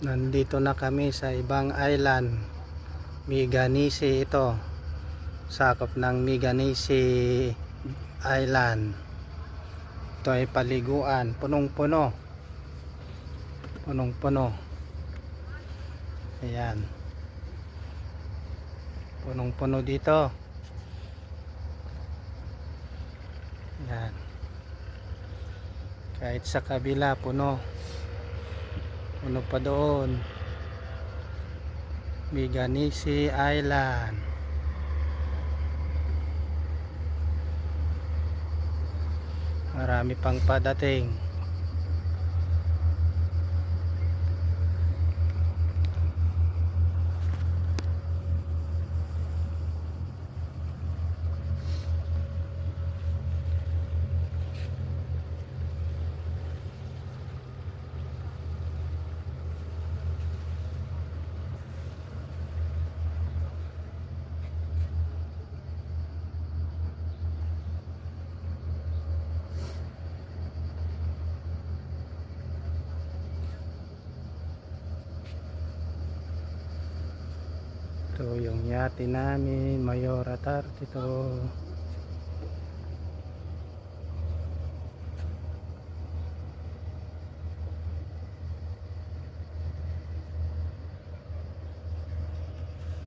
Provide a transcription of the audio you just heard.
Nandito na kami sa ibang island. Miganisi ito. Sakop ng Miganisi Island. Ito ay paliguan. Punong-puno. Punong-puno. Ayan. Punong-puno dito. Ayan. Kahit sa kabila, puno. Puno pa doon. Miganisi Island. Marami pang padating. Ito yung yate namin, Mayora 32.